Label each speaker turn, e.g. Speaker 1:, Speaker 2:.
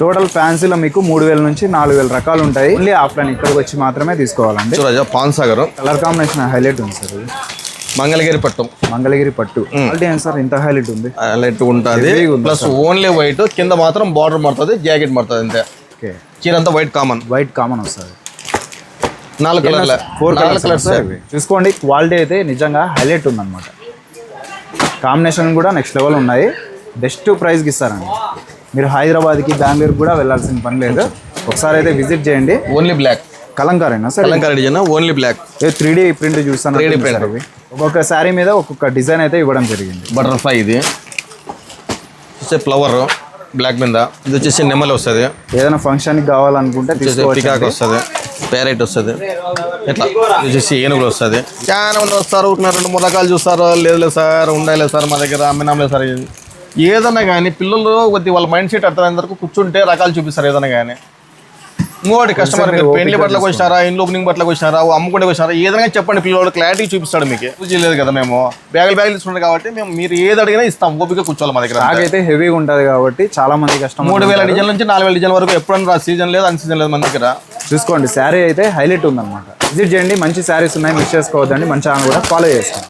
Speaker 1: Total ఫ్యాన్సీలో మీకు మూడు వేల నుంచి నాలుగు వేల రకాలు ఉంటాయి. ఓన్లీ ఆఫ్లైన్ ఇక్కడికి వచ్చి మాత్రమే తీసుకోవాలండి.
Speaker 2: పాన్ సాగర్.
Speaker 1: కలర్ కాంబినేషన్ హైలైట్ ఉంది సార్
Speaker 2: మంగళగిరి పట్టు.
Speaker 1: మంగళగిరి పట్టు. ఏంటి సార్? ఇంత హైలైట్ ఉంది.
Speaker 2: లైట్ ఉంటుంది. ప్లస్ ఓన్లీ వైట్ కింద మాత్రం బార్డర్ పడుతుంది జాకెట్ పడుతుంది అంతే.
Speaker 1: ఓకే.
Speaker 2: చీర అంతా వైట్ కామన్
Speaker 1: వైట్ కామన్ వస్తుంది
Speaker 2: నాలుగు కలర్ల
Speaker 1: ఫోర్ కలర్స్
Speaker 2: కలర్స్
Speaker 1: చూసుకోండి క్వాలిటీ అయితే నిజంగా హైలైట్ ఉందన్నమాట. కాంబినేషన్ కూడా నెక్స్ట్ లెవెల్ ఉన్నాయి. బెస్ట్ ప్రైస్కి ఇస్తారండి. మీరు హైదరాబాద్కి బెంగళూరుకి కూడా వెళ్ళాల్సిన పని లేదు. ఒకసారి అయితే విజిట్ చేయండి.
Speaker 2: Only black.
Speaker 1: కలంకారేనా sir
Speaker 2: Kalamkari design? Only black.
Speaker 1: Three D print చూస్తాను
Speaker 2: 3D print.
Speaker 1: అవి ఒక్కొక్క శారీ మీద ఒక్కొక్క డిజైన్ అయితే ఇవ్వడం జరిగింది.
Speaker 2: బటర్ఫ్లై ఇది. వచ్చే ఫ్లవర్ బ్లాక్ మీద. ఇది వచ్చేసి నెమలి వస్తుంది.
Speaker 1: ఏదైనా ఫంక్షన్కి కావాలనుకుంటే
Speaker 2: పికాక్ వస్తుంది. ప్యారెట్ వస్తుంది. ఇట్లా. ఇది వచ్చేసి ఏనుగులు వస్తుంది. చాలా మంది వస్తారు రెండు మూడు రకాలు చూస్తారు. లేదు లేదు సార్ ఉండాలి సార్ మా దగ్గర. అమ్మినాంలేదు సార్ ఏదన్నా కానీ పిల్లలు కొద్ది వాళ్ళ మైండ్ సెట్ అర్థమైనంత వరకు కూర్చుంటే రకాలు చూపిస్తారు ఏదన్నా కానీ ఇంకోటి కస్టమర్ మీరు పెళ్ళి బట్టలకు వచ్చినారా ఇంట్లో ఓపెనింగ్ బట్టలకు వచ్చినారా అమ్ముకుంటే వచ్చినారా ఏదైనా చెప్పండి పిల్లలు క్లారిటీ చూపిస్తాడు మీకు. పూజ లేదు కదా మేము. బ్యాగులు బ్యాగులు తీసుకుంటాం కాబట్టి మేము మీరు ఏది అడిగినా ఇస్తాం ఓపిక కూర్చోవాలి మా దగ్గర
Speaker 1: అయితే హెవీగా ఉంటుంది కాబట్టి చాలా మంది కస్టమర్
Speaker 2: మూడు వేల డిజైన్ నుంచి నాలుగు వేల డిజైన్ వరకు ఎప్పుడన్నా సీజన్ లేదు అన్ సీజన్ లేదు మన దగ్గర.
Speaker 1: చూసుకోండి శారీ అయితే హైలైట్ ఉందన్నమాట. విజిట్ చేయండి మంచి శారీస్ ఉన్నాయి మిస్ చేసుకోవద్దండి మన ఛానల్ కూడా ఫాలో చేసుకోండి.